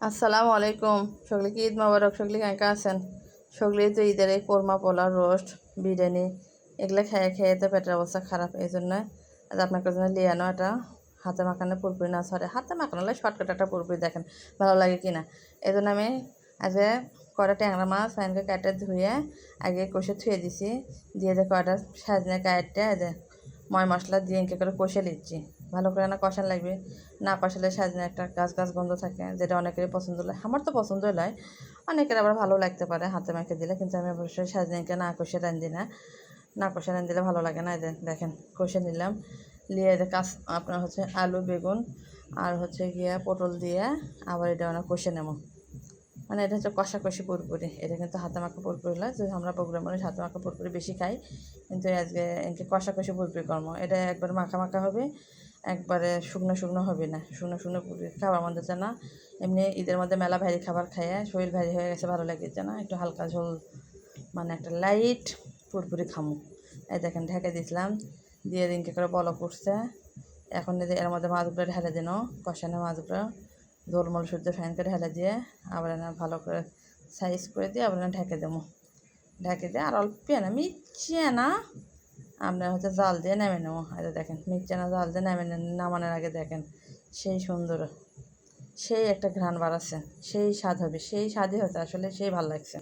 আসসালামু আলাইকুম। সকলে কি ঈদ মোবারক? সকলে কেঁকা আছেন? সকলে তো ঈদের এই কোরমা পোলা রোস্ট, বিরিয়ানি এগুলো খেয়ে খেয়ে তো পেটের অবস্থা খারাপ, এই জন্য আজ আপনাকে কাছে লিয়ে আনো এটা হাতে মাখানো পুরপুরি না সরে হাতে মাখানো লাগে শর্টকাট একটা পুরপুরি দেখেন, ভালো লাগে কি না এই জন্য আমি আজকে কটা ট্যাংরা মাছ ফ্যানকে কেটে ধুয়ে আগে কষে থুয়ে দিছি, দিয়ে যে কয়টা সাজনে যে ময় মশলা দিয়ে ইনকে করে কষে নিচ্ছি। ভালো করে না কষান লাগবে। না কষালে সাজনে একটা গাছ গাছ গন্ধ থাকে, যেটা অনেকেরই পছন্দ লাগে। আমার তো পছন্দ নয় অনেকের আবার ভালো লাগতে পারে হাতে মাখে দিলে, কিন্তু আমি অবশ্যই সাজনেকে না কষে রান্ধি না। না কষে রান দিলে ভালো লাগে না যে দেখেন, কষে নিলাম। নিয়ে কাজ আপনার হচ্ছে আলু, বেগুন, আর হচ্ছে গিয়ে পটল দিয়ে আবার এটা মানে কষে নেব। মানে এটা হচ্ছে কষাকষি পুরপুরি। এটা কিন্তু হাতে মাখা পুরপুরি নয় যে আমরা প্রোগ্রাম মানুষ হাতে মাখা পুরপুরি বেশি খাই, কিন্তু আজকে একে কষাকষি পুরপুরি কর্ম। এটা একবার মাখা মাখা হবে, একবারে শুকনো শুকনো হবে না। শুকনো শুকনো পুরপুরি খাবার মধ্যে হচ্ছে না। এমনি ঈদের মধ্যে মেলা ভারী খাবার খাইয়ে শরীর ভারী হয়ে গেছে, ভালো লাগছে না। একটু হালকা ঝোল মানে একটা লাইট পুরপুরি খামু। এই দেখেন, ঢেকে দিয়েছিলাম দিয়ে দিনকে করে বলক উঠছে। এখন এর মধ্যে মাছগুলো ঢেলে দিন, কষানো মাছগুলো ঝোলমল সূর্য ফ্যান করে ঢেলে দিয়ে আবার না ভালো করে সাইজ করে দিয়ে আবার ঢেকে দেবো। ঢেকে দিয়ে আর অল্প না মিচিয়ে না আপনার হচ্ছে জাল দিয়ে নেমে নেব। হয়তো দেখেন মিচ্ছে না জাল দিয়ে নেমে নামানোর আগে দেখেন, সেই সুন্দর, সেই একটা ঘ্রাণ বাড়াচ্ছে, সেই স্বাদ হবে, সেই স্বাদই হচ্ছে আসলে, সেই ভালো লাগছে।